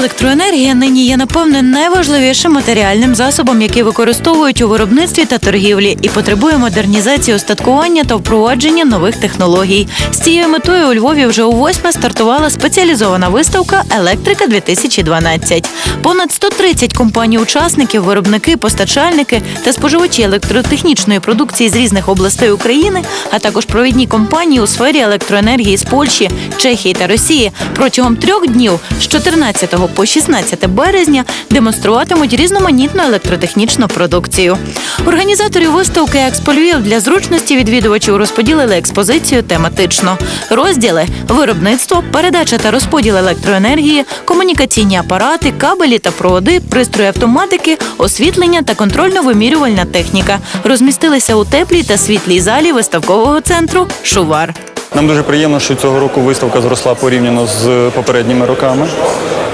Електроенергія нині є напевне найважливішим матеріальним засобом, який використовують у виробництві та торгівлі, і потребує модернізації устаткування та впровадження нових технологій. З цією метою у Львові вже у восьме стартувала спеціалізована виставка Електрика 2012 Понад 130 компаній-учасників, виробники, постачальники та споживачі електротехнічної продукції з різних областей України, а також провідні компанії у сфері електроенергії з Польщі, Чехії та Росії протягом трьох днів з 14 по 16 березня демонструватимуть різноманітну електротехнічну продукцію. Організатори виставки «Експо Львів» для зручності відвідувачів розподілили експозицію тематично. Розділи виробництво, передача та розподіл електроенергії, комунікаційні апарати, кабелі та проводи, пристрої автоматики, освітлення та контрольно-вимірювальна техніка розмістилися у теплій та світлій залі виставкового центру Шувар. Нам дуже приємно, що цього року виставка зросла порівняно з попередніми роками.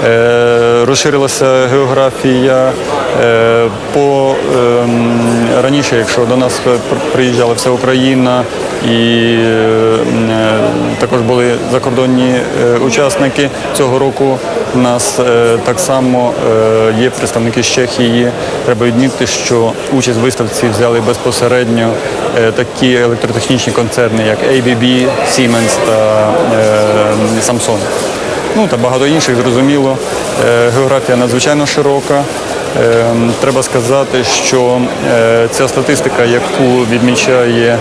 Е, розширилася географія. Е, по, ем, раніше, якщо до нас приїжджала вся Україна і е, також були закордонні учасники, цього року у нас так само є представники з Чехії. Треба відмітити, що участь в виставці взяли безпосередньо такі електротехнічні концерни, як ABB, Siemens та е, Samsung. Ну та багато інших, зрозуміло. Е, Географія надзвичайно широка. Е, Треба сказати, що е, ця статистика, яку відмічає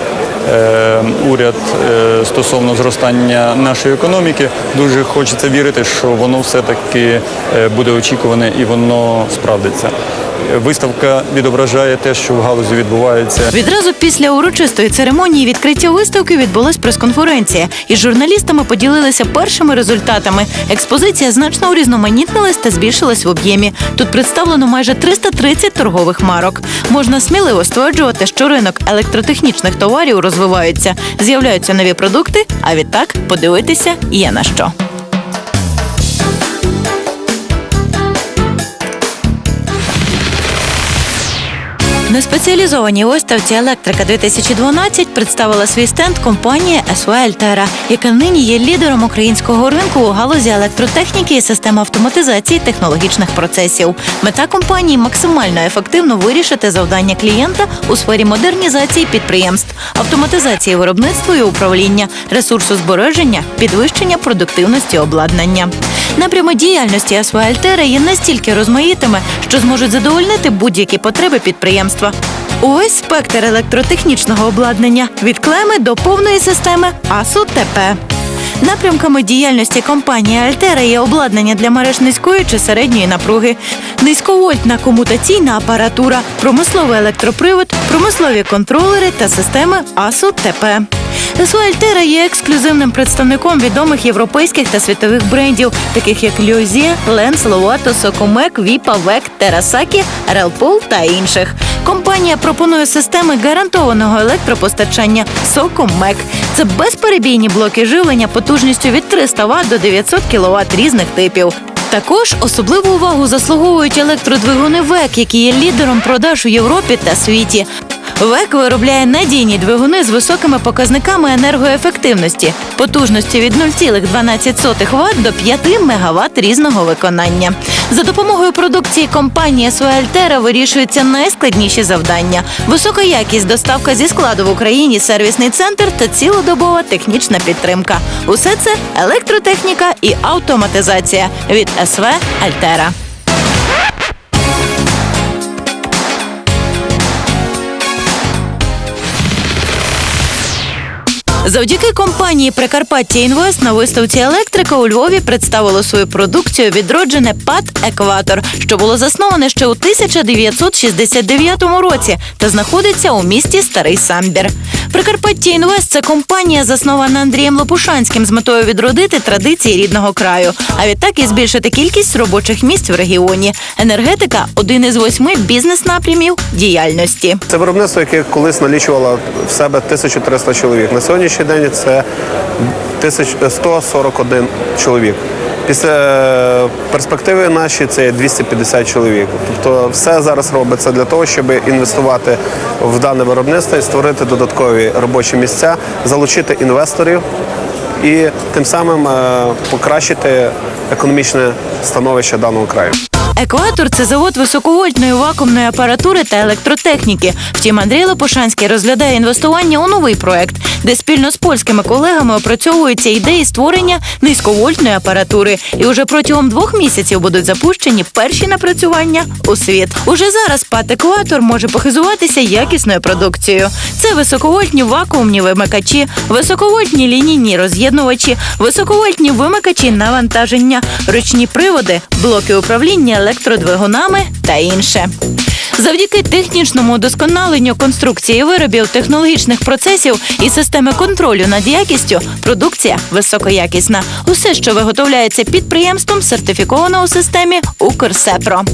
е, уряд е, стосовно зростання нашої економіки, дуже хочеться вірити, що воно все-таки е, буде очікуване і воно справдиться. Виставка відображає те, що в галузі відбувається. Відразу після урочистої церемонії відкриття виставки відбулась прес-конференція, і з журналістами поділилися першими результатами. Експозиція значно урізноманітнилась та збільшилась в об'ємі. Тут представлено майже 330 торгових марок. Можна сміливо стверджувати, що ринок електротехнічних товарів розвивається, з'являються нові продукти. А відтак подивитися є на що. На спеціалізованій виставці Електрика 2012 представила свій стенд компанія СВ Альтера, яка нині є лідером українського ринку у галузі електротехніки і систем автоматизації технологічних процесів. Мета компанії максимально ефективно вирішити завдання клієнта у сфері модернізації підприємств, автоматизації виробництва і управління, ресурсозбереження, підвищення продуктивності обладнання. Напрями діяльності СВ Альтера є настільки розмаїтими, що зможуть задовольнити будь-які потреби підприємства. Увесь спектр електротехнічного обладнання від клеми до повної системи АСУ ТП. Напрямками діяльності компанії Альтера є обладнання для мереж низької чи середньої напруги, низьковольтна комутаційна апаратура, промисловий електропривод, промислові контролери та системи АСУ ТП. СУ Альтера є ексклюзивним представником відомих європейських та світових брендів, таких як Льозі, Ленс, Ловато, Сокомек, Віпа, Век, Терасакі, Релпол та інших. Компанія пропонує системи гарантованого електропостачання Сокомек. Це безперебійні блоки живлення потужністю від 300 Вт до 900 кВт різних типів. Також особливу увагу заслуговують електродвигуни ВЕК, які є лідером продаж у Європі та світі. ВЕК виробляє надійні двигуни з високими показниками енергоефективності, потужності від 0,12 Вт до 5 МВт різного виконання. За допомогою продукції компанії Суельтера вирішуються найскладніші завдання: висока якість, доставка зі складу в Україні, сервісний центр та цілодобова технічна підтримка. Усе це електротехніка і автоматизація від СВ Альтера. Завдяки компанії Прикарпаття Інвест на виставці електрика у Львові представило свою продукцію відроджене ПАД Екватор, що було засноване ще у 1969 році та знаходиться у місті Старий Самбір. Прикарпаття Інвест це компанія, заснована Андрієм Лопушанським з метою відродити традиції рідного краю, а відтак і збільшити кількість робочих місць в регіоні. Енергетика один із восьми бізнес-напрямів діяльності. Це виробництво, яке колись налічувало в себе 1300 чоловік. На сьогоднішній день це 141 чоловік. Після е, перспективи наші це 250 чоловік. Тобто все зараз робиться для того, щоб інвестувати в дане виробництво і створити додаткові робочі місця, залучити інвесторів і тим самим е, покращити економічне становище даного краю. Екватор це завод високовольтної вакуумної апаратури та електротехніки. Втім, Андрій Лопушанський розглядає інвестування у новий проект, де спільно з польськими колегами опрацьовуються ідеї створення низьковольтної апаратури. І уже протягом двох місяців будуть запущені перші напрацювання у світ. Уже зараз ПАТ «Екватор» може похизуватися якісною продукцією. Це високовольтні вакуумні вимикачі, високовольтні лінійні роз'єднувачі, високовольтні вимикачі навантаження, ручні приводи, блоки управління електродвигунами та інше. Завдяки технічному удосконаленню конструкції виробів технологічних процесів і системи контролю над якістю, продукція високоякісна. Усе, що виготовляється підприємством, сертифіковано у системі Укрсепро.